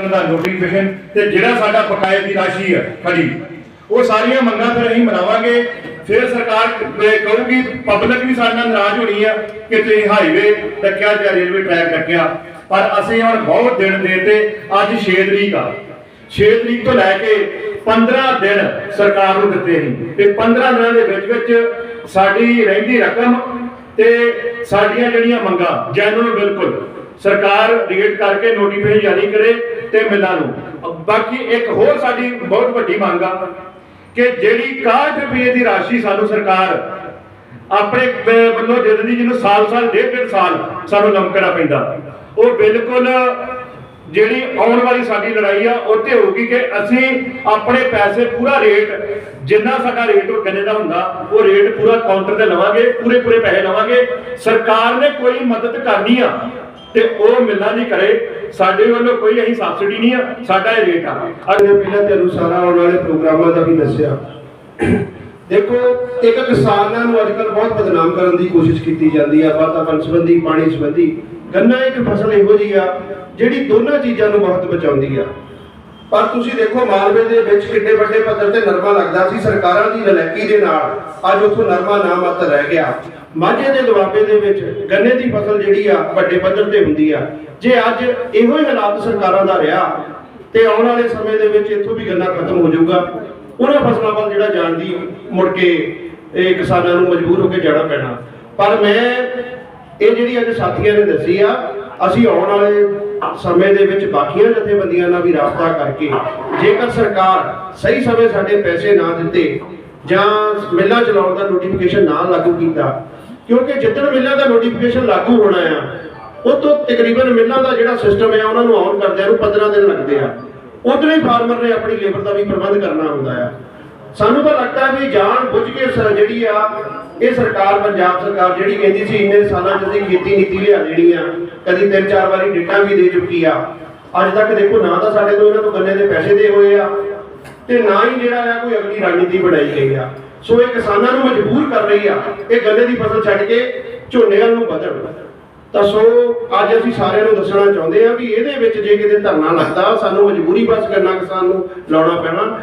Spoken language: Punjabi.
ਚੱਕਣ ਦਾ ਨੋਟੀਫਿਕੇਸ਼ਨ ਤੇ ਜਿਹੜਾ ਸਾਡਾ ਬਕਾਏ ਦੀ ਰਾਸ਼ੀ ਹੈ ਖੜੀ ਉਹ ਸਾਰੀਆਂ ਮੰਗਾਂ ਫਿਰ ਅਸੀਂ ਮਨਾਵਾਂਗੇ। ਫਿਰ ਸਰਕਾਰ ਕਹੂਗੀ ਪਬਲਿਕ ਵੀ ਸਾਡੇ ਨਾਲ ਨਾਰਾਜ਼ ਹੋਣੀ ਆ ਕਿ ਤੁਸੀਂ ਹਾਈਵੇ ਟੱਕਿਆ ਜਾਂ ਰੇਲਵੇ ਟਰੈਕ ਟੱਕਿਆ ਪਰ ਅਸੀਂ ਹੁਣ ਬਹੁਤ ਦਿਨ ਦੇਤੇ ਅੱਜ 6 ਤਰੀਕ ਆ। 6 ਤਰੀਕ ਤੋਂ ਲੈ ਕੇ 15 ਦਿਨ ਸਰਕਾਰ ਨੂੰ ਦਿੱਤੇ ਸੀ ਤੇ 15 ਦਿਨਾਂ ਦੇ ਵਿੱਚ ਵਿੱਚ ਸਾਡੀ ਰਹਿੰਦੀ ਰਕਮ ਤੇ ਸਾਡੀਆਂ ਜਿਹੜੀਆਂ ਮੰਗਾਂ ਜੈਨੂਨ ਬਿਲਕੁਲ ਸਰਕਾਰ ਰੇਟ ਕਰਕੇ ਨੋਟੀਫਿਕੇਸ਼ਨ ਜਾਰੀ ਕਰੇ ਤੇ ਮਿਲਾਂ ਨੂੰ। ਬਾਕੀ ਇੱਕ ਹੋਰ ਸਾਡੀ ਬਹੁਤ ਵੱਡੀ ਮੰਗ ਆ ਕਿ ਜਿਹੜੀ 61 ਰੁਪਏ ਦੀ ਰਾਸ਼ੀ ਸਾਨੂੰ ਸਰਕਾਰ ਆਪਣੇ ਵੱਲੋਂ ਦੇ ਜਿਹਨੂੰ ਸਾਲ ਸਾਲ, ਡੇਢ ਡੇਢ ਸਾਲ ਸਾਨੂੰ ਲੰਕਣਾ ਪੈਂਦਾ, ਉਹ ਬਿਲਕੁਲ ਜਿਹੜੀ ਆਉਣ ਵਾਲੀ ਸਾਡੀ ਲੜਾਈ ਆ, ਉਹ ਤੇ ਹੋਊਗੀ ਕਿ ਅਸੀਂ ਆਪਣੇ ਪੈਸੇ ਪੂਰਾ ਰੇਟ ਜਿੰਨਾ ਸਾਡਾ ਰੇਟ ਉਹ ਗੰਨੇ ਦਾ ਹੁੰਦਾ, ਉਹ ਰੇਟ ਪੂਰਾ ਕਾਊਂਟਰ ਤੇ ਲਵਾਂਗੇ ਪੂਰੇ ਪੂਰੇ ਪੈਸੇ ਲਵਾਂਗੇ। ਸਰਕਾਰ ਨੇ ਕੋਈ ਮਦਦ ਕਰਨੀ ਆ ਤੇ ਉਹ ਮਿਲਣਾ ਨਹੀਂ ਕਰੇ, ਸਾਡੇ ਵੱਲੋਂ ਕੋਈ ਅਸੀਂ ਸਬਸਿਡੀ ਨਹੀਂ ਆ, ਸਾਡਾ ਇਹ ਰੇਟ ਆ। ਅੱਜ ਪਹਿਲਾਂ ਤੇ ਅਨੁਸਾਰ ਆਉਣ ਵਾਲੇ ਪ੍ਰੋਗਰਾਮਾਂ ਦਾ ਵੀ ਦੱਸਿਆ। ਦੇਖੋ, ਇੱਕ ਕਿਸਾਨਾਂ ਨੂੰ ਅੱਜਕੱਲ ਬਹੁਤ ਬਦਨਾਮ ਕਰਨ ਦੀ ਕੋਸ਼ਿਸ਼ ਕੀਤੀ ਜਾਂਦੀ ਆ ਵਾਤਾਵਰਣ ਸੰਬੰਧੀ, ਪਾਣੀ ਸੰਬੰਧੀ। ਗੰਨਾ ਇੱਕ ਫਸਲ ਇਹੋ ਜਿਹੀ ਆ, ਜਿਹੜੀ ਦੋਨਾਂ ਚੀਜ਼ਾਂ ਨੂੰ ਬਹੁਤ ਬਚਾਉਂਦੀ ਆ। ਪਰ ਤੁਸੀਂ ਦੇਖੋ ਮਾਲਵੇ ਦੇ ਵਿੱਚ ਕਿੱਡੇ ਵੱਡੇ ਪੱਧਰ ਤੇ ਨਰਮਾ ਲੱਗਦਾ ਸੀ, ਸਰਕਾਰਾਂ ਦੀ ਨਲੈਕੀ ਦੇ ਨਾਲ ਅੱਜ ਉੱਥੋਂ ਨਰਮਾ ਨਾ ਮਾਤਰ ਰਹਿ ਗਿਆ। ਮਾਝੇ ਦੇ ਦੁਆਬੇ ਦੇ ਵਿੱਚ ਗੰਨੇ ਦੀ ਫਸਲ ਜਿਹੜੀ ਆ, ਵੱਡੇ ਪੱਧਰ ਤੇ ਹੁੰਦੀ ਆ। ਜੇ ਅੱਜ ਇਹੋ ਹੀ ਹਾਲਾਤ ਸਰਕਾਰਾਂ ਦਾ ਰਿਹਾ ਤੇ ਆਉਣ ਵਾਲੇ ਸਮੇਂ ਦੇ ਵਿੱਚ ਇੱਥੋਂ ਵੀ ਗੰਨਾ ਖਤਮ ਹੋ ਜਾਊਗਾ, ਉਹਨਾਂ ਫਸਲਾਂ ਵੱਲ ਜਿਹੜਾ ਜਾਣ ਦੀ ਮੁੜ ਕੇ ਇਹ ਕਿਸਾਨਾਂ ਨੂੰ ਮਜਬੂਰ ਹੋ ਕੇ ਜਾਣਾ ਪੈਣਾ। ਪਰ ਮੈਂ ਇਹ ਜਿਹੜੀ ਅੱਜ ਸਾਥੀਆਂ ਨੇ ਦੱਸੀ ਆ, ਅਸੀਂ ਆਉਣ ਵਾਲੇ ਸਮੇਂ ਦੇ ਵਿੱਚ ਬਾਕੀਆਂ ਜਥੇਬੰਦੀਆਂ ਨਾਲ ਵੀ ਰਾਬਤਾ ਕਰਕੇ ਜੇਕਰ ਸਰਕਾਰ ਸਹੀ ਸਮੇਂ ਸਾਡੇ ਪੈਸੇ ਨਾ ਦਿੱਤੇ ਜਾਂ ਮਿੱਲਾਂ ਚਲਾਉਣ ਦਾ ਨੋਟੀਫਿਕੇਸ਼ਨ ਨਾ ਲਾਗੂ ਕੀਤਾ, ਕਿਉਂਕਿ ਜਿੱਦਣ ਮਿੱਲਾਂ ਦਾ ਨੋਟੀਫਿਕੇਸ਼ਨ ਲਾਗੂ ਹੋਣਾ ਆ ਉਹ ਤੋਂ ਤਕਰੀਬਨ ਮਿੱਲਾਂ ਦਾ ਜਿਹੜਾ ਸਿਸਟਮ ਹੈ ਉਹਨਾਂ ਨੂੰ ਆਨ ਕਰਦਿਆਂ ਨੂੰ 15 ਦਿਨ ਲੱਗਦੇ ਆ। ਉਦੋਂ ਹੀ ਫਾਰਮਰ ਨੇ ਆਪਣੀ ਲੇਬਰ ਦਾ ਵੀ ਪ੍ਰਬੰਧ ਕਰਨਾ ਹੁੰਦਾ ਆ। ਸਾਨੂੰ ਤਾਂ ਲੱਗਦਾ ਵੀ ਜਾਣ ਬੁੱਝ ਕੇ ਸ- ਜਿਹੜੀ ਆ, ਇਹ ਸਰਕਾਰ, ਪੰਜਾਬ ਸਰਕਾਰ ਜਿਹੜੀ ਕਹਿੰਦੀ ਸੀ, ਇੰਨੇ ਸਾਲਾਂ 'ਚ ਅਸੀਂ ਖੇਤੀ ਨੀਤੀ ਲਿਆ ਦੇਣੀ ਆ। ਕਦੀ ਤਿੰਨ ਚਾਰ ਵਾਰੀ ਡੇਟਾ ਵੀ ਦੇ ਚੁੱਕੀ ਆ। ਅੱਜ ਤੱਕ ਦੇਖੋ, ਨਾ ਤਾਂ ਸਾਡੇ ਤੋਂ ਇਹਨਾਂ ਤੋਂ ਗੰਨੇ ਦੇ ਪੈਸੇ ਦੇ ਹੋਏ ਆ ਤੇ ਨਾ ਹੀ ਜਿਹੜਾ ਆ ਕੋਈ ਅਗਲੀ ਰਣਨੀਤੀ ਬਣਾਈ ਗਈ ਆ। ਸੋ ਇਹ ਕਿਸਾਨਾਂ ਨੂੰ ਮਜਬੂਰ ਕਰ ਰਹੀ ਆ, ਇਹ ਗੰਨੇ ਦੀ ਫਸਲ ਛੱਡ ਕੇ ਝੋਨੇ ਵੱਲ ਨੂੰ ਵਧਣ। ਤਾਂ ਸੋ, ਅੱਜ ਅਸੀਂ ਸਾਰਿਆਂ ਨੂੰ ਦੱਸਣਾ ਚਾਹੁੰਦੇ ਆ ਵੀ ਇਹਦੇ ਵਿੱਚ ਜੇ ਕਿਤੇ ਧਰਨਾ ਲੱਗਦਾ, ਸਾਨੂੰ ਮਜਬੂਰੀ ਬਸ ਕਰਨਾ ਕਿਸਾਨ ਨੂੰ ਲਾਉਣਾ ਪੈਣਾ।